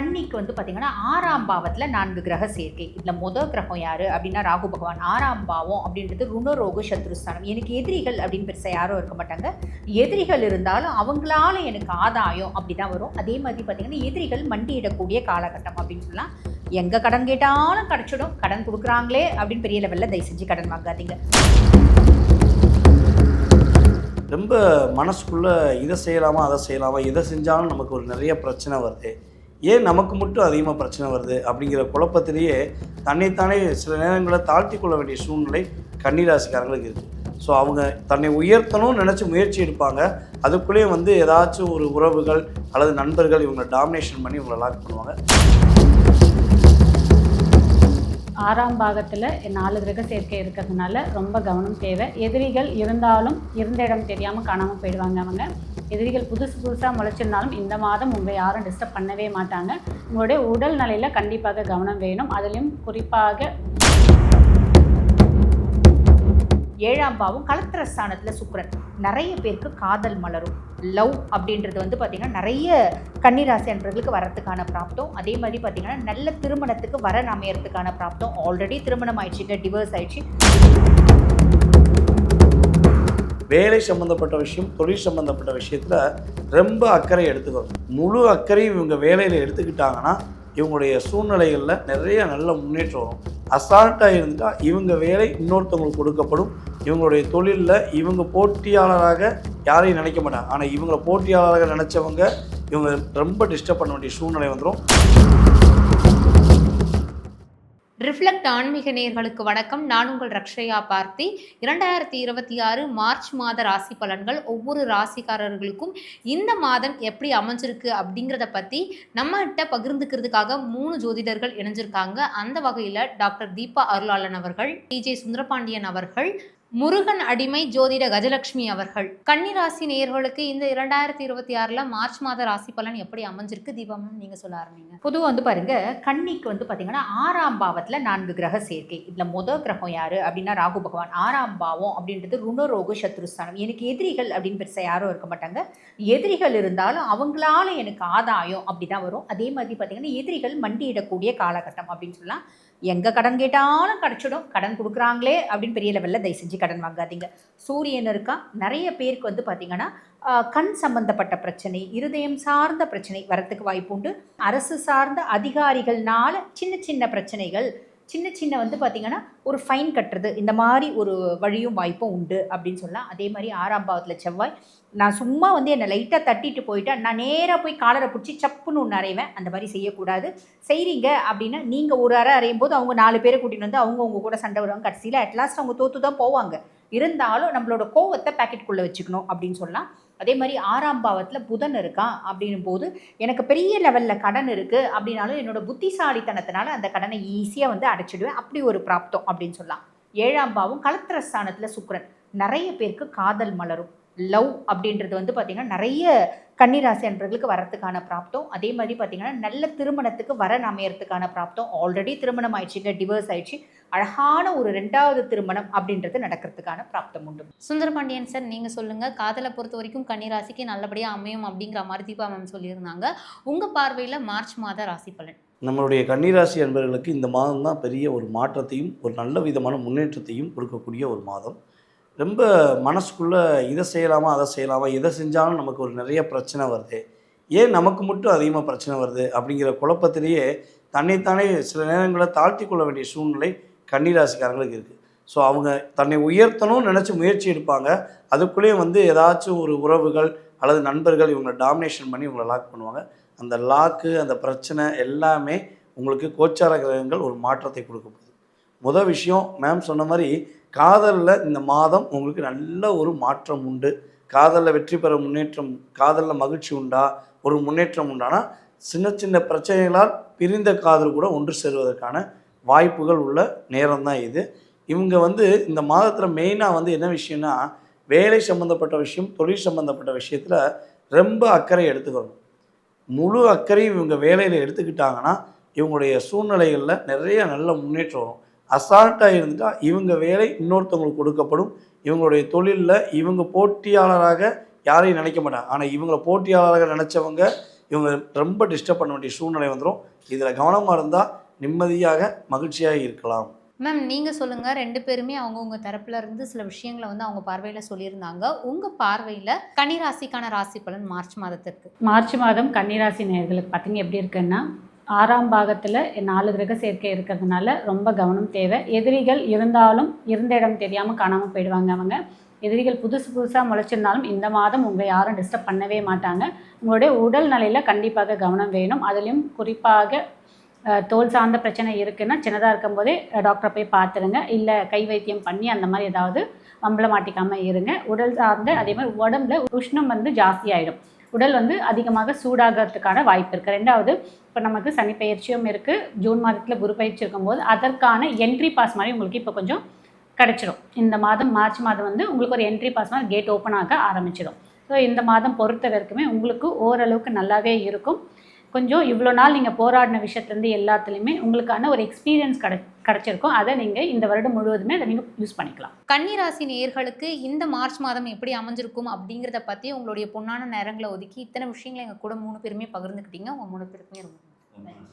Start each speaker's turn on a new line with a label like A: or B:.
A: கன்னிக்கு வந்து பார்த்தீங்கன்னா ஆறாம் பாவத்தில் நான்கு கிரக சேர்க்கை. இதில் முத கிரகம் யார்? அப்படின்னா ராகு பகவான். ஆறாம் பாவம் அப்படின்றது ருணரோக சத்ருஸ்தானம். எனக்கு எதிரிகள் அப்படின்னு பெருசாக யாரும் இருக்க மாட்டாங்க. எதிரிகள் இருந்தாலும் அவங்களால எனக்கு ஆதாயம் அப்படி தான் வரும். அதே மாதிரி பார்த்தீங்கன்னா எதிரிகள் மண்டியிடக்கூடிய காலகட்டம் அப்படின்னு சொல்லலாம். எங்கே கடன் கேட்டாலும் கிடச்சிடும். கடன் கொடுக்குறாங்களே அப்படின்னு பெரிய லெவலில் தயவு செஞ்சு கடன் வாங்காதீங்க.
B: ரொம்ப மனசுக்குள்ளே இதை செய்யலாமா அதை செய்யலாமா இதை செஞ்சாலும் நமக்கு ஒரு நிறைய பிரச்சனை வருது. ஏன் நமக்கு மட்டும் அதிகமாக பிரச்சனை வருது அப்படிங்கிற குழப்பத்திலேயே தன்னைத்தானே சில நேரங்களில் தாழ்த்தி கொள்ள வேண்டிய சூழ்நிலை கன்னிராசிக்காரங்களுக்கு இருக்குது ஸோ அவங்க தன்னை உயர்த்தணும்னு நினச்சி முயற்சி எடுப்பாங்க. அதுக்குள்ளேயே வந்து ஏதாச்சும் ஒரு உறவுகள் அல்லது நண்பர்கள் இவங்களை டாமினேஷன் பண்ணி இவங்களை லாக் பண்ணுவாங்க.
C: ஆறாம் பாகத்தில் நாலு கிரக சேர்க்கை இருக்கிறதுனால ரொம்ப கவனம் தேவை. எதிரிகள் இருந்தாலும் இருந்த இடம் தெரியாமல் காணாமல் போயிடுவாங்க அவங்க. எதிரிகள் புதுசு புதுசாக முளைச்சிருந்தாலும் இந்த மாதம் உங்களை யாரும் டிஸ்டர்ப் பண்ணவே மாட்டாங்க. உங்களுடைய உடல் நிலையில் கண்டிப்பாக கவனம் வேணும். அதுலேயும் குறிப்பாக
A: ஏழாம் பாவம் கலத்திர ஸ்தானத்தில் சுக்கரன். நிறைய பேருக்கு காதல் மலரும். லவ் அப்படின்றது வந்து பார்த்திங்கன்னா நிறைய கன்னிராசி அன்பர்களுக்கு வரத்துக்கான பிராப்தம். அதே மாதிரி பார்த்திங்கன்னா நல்ல திருமணத்துக்கு வர அமையறதுக்கான பிராப்தம். ஆல்ரெடி திருமணம் ஆயிடுச்சுங்க டிவோர்ஸ் ஆயிடுச்சு.
B: வேலை சம்மந்தப்பட்ட விஷயம் தொழில் சம்மந்தப்பட்ட விஷயத்தில் ரொம்ப அக்கறை எடுத்துக்கணும். முழு அக்கறையும் இவங்க வேலையில் எடுத்துக்கிட்டாங்கன்னா இவங்களுடைய சூழ்நிலைகளில் நிறைய நல்ல முன்னேற்றம் வரும் அசால்ட்டாக இருந்தால் இவங்க வேலை இன்னொருத்தவங்களுக்கு கொடுக்கப்படும். இவங்களுடைய தொழிலில் இவங்க போட்டியாளராக யாரையும் நினைக்க மாட்டாங்க. ஆனால் இவங்களை போட்டியாளராக நினச்சவங்க இவங்க ரொம்ப டிஸ்டர்ப் பண்ண வேண்டிய சூழ்நிலை வந்துடும்
D: ரிஃப்ளெக்ட் ஆன்மீக நேயர்களுக்கு வணக்கம். நான் உங்கள் ரக்ஷயா பார்த்தி. இரண்டாயிரத்தி இருபத்தி ஆறு மார்ச் மாத ராசி பலன்கள் ஒவ்வொரு ராசிக்காரர்களுக்கும் இந்த மாதம் எப்படி அமைஞ்சிருக்கு அப்படிங்கிறத பற்றி நம்மகிட்ட பகிர்ந்துக்கிறதுக்காக மூணு ஜோதிடர்கள் இணைஞ்சிருக்காங்க. அந்த வகையில் டாக்டர் தீபா அருளாளன் அவர்கள் டிஜே சுந்தரபாண்டியன் அவர்கள் முருகன் அடிமை ஜோதிட கஜலட்சுமி அவர்கள். கன்னிராசி நேயர்களுக்கு இந்த இரண்டாயிரத்தி இருபத்தி ஆறில் மார்ச் மாத ராசி பலன் எப்படி அமைஞ்சிருக்கு? தீபம் நீங்க நீங்கள் சொல்ல ஆரம்பிங்க.
A: பொதுவாக வந்து பாருங்க கன்னிக்கு வந்து பாத்தீங்கன்னா ஆறாம் பாவத்தில் நான்கு கிரக சேர்க்கை. இதில் முத கிரகம் யார்? அப்படின்னா ராகு பகவான். ஆறாம் பாவம் அப்படின்றது ருணரோக சத்ருஸ்தானம் எனக்கு எதிரிகள் அப்படின்னு பெருசா யாரும் இருக்க மாட்டாங்க. எதிரிகள் இருந்தாலும் அவங்களால எனக்கு ஆதாயம் அப்படி தான் வரும். அதே மாதிரி பாத்தீங்கன்னா எதிரிகள் மண்டியிடக்கூடிய காலகட்டம் அப்படின்னு சொல்லலாம். எங்கே கடன் கேட்டாலும் கிடச்சிடும். கடன் கொடுக்குறாங்களே அப்படின்னு பெரிய லெவலில் தயவு செஞ்சு கடன் வாங்காதீங்க. சூரியன் இருக்கா? நிறைய பேருக்கு வந்து பார்த்திங்கன்னா கண் சம்பந்தப்பட்ட பிரச்சனை இருதயம் சார்ந்த பிரச்சனை வரத்துக்கு வாய்ப்பு உண்டு. அரசு சார்ந்த அதிகாரிகள்னால சின்ன சின்ன பிரச்சனைகள் சின்ன சின்ன வந்து பார்த்திங்கன்னா ஒரு ஃபைன் கட்டுறது இந்த மாதிரி ஒரு வழியும் வாய்ப்பும் உண்டு அப்படின்னு சொல்லலாம். அதே மாதிரி ஆறாம் பாவத்தில் செவ்வாய் நான் சும்மா வந்து என்னை லைட்டாக தட்டிட்டு போயிட்டா நான் நேராக போய் காலரை பிடிச்சி சப்புன்னு ஒன்று அறைவேன். அந்த மாதிரி செய்யக்கூடாது. செய்கிறீங்க அப்படின்னா நீங்கள் ஒரு அறை அறையும் போது அவங்க நாலு பேரை கூட்டிகிட்டு வந்து அவங்க உங்க கூட சண்டை வருவாங்க. கடைசியில் அட்லாஸ்ட் அவங்க தோற்று தான் போவாங்க. இருந்தாலும் நம்மளோட கோவத்தை பேக்கெட்டுக்குள்ளே வச்சுக்கணும் அப்படின்னு சொல்லலாம். அதே மாதிரி ஆறாம் பாவத்தில் புதன் இருக்கான் அப்படின்னும் போது எனக்கு பெரிய லெவலில் கடன் இருக்குது அப்படின்னாலும் என்னோடய புத்திசாலித்தனத்தினால அந்த கடனை ஈஸியாக வந்து அடைச்சிடுவேன். அப்படி ஒரு பிராப்தம் அப்படின்னு சொல்லலாம். ஏழாம் பாவம் கலத்திர ஸ்தானத்தில் சுக்கரன். நிறைய பேருக்கு காதல் மலரும். லவ் அப்படின்றது வந்து பார்த்திங்கன்னா நிறைய கன்னிராசி அன்பர்களுக்கு வரத்துக்கான பிராப்தம். அதே மாதிரி பார்த்திங்கன்னா நல்ல திருமணத்துக்கு வரன் அமையறதுக்கான பிராப்தம். ஆல்ரெடி திருமணம் ஆயிடுச்சுங்க டிவோர்ஸ் ஆயிடுச்சு. அழகான ஒரு ரெண்டாவது திருமணம் அப்படின்றது நடக்கிறதுக்கான பிராப்தம் உண்டு.
D: சுந்தரபாண்டியன் சார் நீங்கள் சொல்லுங்கள் காதலை பொறுத்த வரைக்கும் கன்னிராசிக்கு நல்லபடியாக அமையும் அப்படிங்கிற மாதிரி தீபா மேம் சொல்லியிருந்தாங்க. உங்கள் பார்வையில் மார்ச் மாத ராசி பலன்?
B: நம்மளுடைய கன்னிராசி அன்பர்களுக்கு இந்த மாதம் தான் பெரிய ஒரு மாற்றத்தையும் ஒரு நல்ல விதமான முன்னேற்றத்தையும் கொடுக்கக்கூடிய ஒரு மாதம். ரொம்ப மனசுக்குள்ளே இதை செய்யலாமா அதை செய்யலாமா இதை செஞ்சாலும் நமக்கு ஒரு நிறைய பிரச்சனை வருது. ஏன் நமக்கு மட்டும் அதிகமாக பிரச்சனை வருது? அப்படிங்கிற குழப்பத்திலேயே தன்னைத்தானே சில நேரங்களில் தாழ்த்தி கொள்ள வேண்டிய சூழ்நிலை கன்னிராசிக்காரங்களுக்கு இருக்குது ஸோ அவங்க தன்னை உயர்த்தணும்னு நினச்சி முயற்சி எடுப்பாங்க. அதுக்குள்ளேயே வந்து ஏதாச்சும் ஒரு உறவுகள் அல்லது நண்பர்கள் இவங்களை டாமினேஷன் பண்ணி இவங்களை லாக் பண்ணுவாங்க. அந்த லாக்கு அந்த பிரச்சனை எல்லாமே உங்களுக்கு கோச்சார கிரகங்கள் ஒரு மாற்றத்தை கொடுக்க போகுது. முதல் விஷயம் மேம் சொன்ன மாதிரி காதலில் இந்த மாதம் உங்களுக்கு நல்ல ஒரு மாற்றம் உண்டு. காதலில் வெற்றி பெற முன்னேற்றம் காதலில் மகிழ்ச்சி உண்டா? ஒரு முன்னேற்றம் உண்டானா? சின்ன சின்ன பிரச்சனைகளால் பிரிந்த காதல் கூட ஒன்று சேருவதற்கான வாய்ப்புகள் உள்ள நேரம் தான் இது. இவங்க வந்து இந்த மாதத்தில் மெயினாக வந்து என்ன விஷயம்னா வேலை சம்மந்தப்பட்ட விஷயம் தொழில் சம்மந்தப்பட்ட விஷயத்தில் ரொம்ப அக்கறை எடுத்துக்கணும். முழு அக்கறையும் இவங்க வேலையில் எடுத்துக்கிட்டாங்கன்னா இவங்களுடைய சூழ்நிலைகளில் நிறைய நல்ல முன்னேற்றம் வரும். அசால்ட்டாக இருந்துட்டால் இவங்க வேலை இன்னொருத்தவங்களுக்கு கொடுக்கப்படும். இவங்களுடைய தொழிலில் இவங்க போட்டியாளராக யாரையும் நினைக்க மாட்டாங்க. ஆனால் இவங்களை போட்டியாளராக நினச்சவங்க இவங்க ரொம்ப டிஸ்டர்ப் பண்ண வேண்டிய சூழ்நிலை வந்துடும் இதில் கவனமாக இருந்தால் நிம்மதியாக மகிழ்ச்சியாக இருக்கலாம்.
D: மேம் நீங்கள் சொல்லுங்கள் ரெண்டு பேருமே அவங்கவுங்க தரப்புல இருந்து சில விஷயங்களை வந்து அவங்க பார்வையில் சொல்லியிருந்தாங்க. உங்கள் பார்வையில் கன்னிராசிக்கான ராசி பலன் மார்ச் மாதத்திற்கு?
C: மார்ச் மாதம் கன்னிராசி நேயர்களுக்கு பார்த்தீங்க எப்படி இருக்குன்னா ஆறாம் பாகத்தில் நாலு கிரக சேர்க்கை இருக்கிறதுனால ரொம்ப கவனம் தேவை. எதிரிகள் இருந்தாலும் இருந்த இடம் தெரியாமல் காணாமல் போயிடுவாங்க அவங்க. எதிரிகள் புதுசு புதுசாக முளைச்சிருந்தாலும் இந்த மாதம் உங்களை யாரும் டிஸ்டர்ப் பண்ணவே மாட்டாங்க. உங்களுடைய உடல் நிலையில் கண்டிப்பாக கவனம் வேணும். அதுலேயும் குறிப்பாக தோல் சார்ந்த பிரச்சனை இருக்குன்னா சின்னதாக இருக்கும்போதே டாக்டரை போய் பார்த்துருங்க இல்லை கை வைத்தியம் பண்ணி அந்த மாதிரி ஏதாவது வம்பள மாட்டிக்காமல் இருங்க. உடல் சார்ந்த அதே மாதிரி உடம்புல உஷ்ணம் வந்து ஜாஸ்தியாயிடும் உடல் வந்து அதிகமாக சூடாகிறதுக்கான வாய்ப்பு இருக்குது ரெண்டாவது இப்போ நமக்கு சனி பயிற்சியும் இருக்குது ஜூன் மாதத்தில் குரு பயிற்சி இருக்கும்போது அதற்கான என்ட்ரி பாஸ் மாதிரி உங்களுக்கு இப்போ கொஞ்சம் கிடச்சிடும் இந்த மாதம் மார்ச் மாதம் வந்து உங்களுக்கு ஒரு என்ட்ரி பாஸ் மாதிரி கேட் ஓப்பன் ஆக ஆரம்பிச்சிடும் ஸோ இந்த மாதம் பொறுத்த வரைக்குமே உங்களுக்கு ஓரளவுக்கு நல்லாவே இருக்கும். கொஞ்சம் இவ்வளோ நாள் நீங்கள் போராடின விஷயத்துலேருந்து எல்லாத்துலேயுமே உங்களுக்கான ஒரு எக்ஸ்பீரியன்ஸ் கிட கிடச்சிருக்கும். அதை நீங்கள் இந்த வருடம் முழுவதுமே அதை நீங்கள் யூஸ் பண்ணிக்கலாம்.
D: கன்னிராசி நேயர்களுக்கு இந்த மார்ச் மாதம் எப்படி அமைஞ்சிருக்கும் அப்படிங்கிறத பற்றி உங்களுடைய பொன்னான நேரங்களை ஒதுக்கி இத்தனை விஷயங்களை எங்கள் கூட மூணு பேருமே பகிர்ந்துக்கிட்டீங்க. உங்கள் மூணு பேருக்குமே ரொம்ப நன்றி.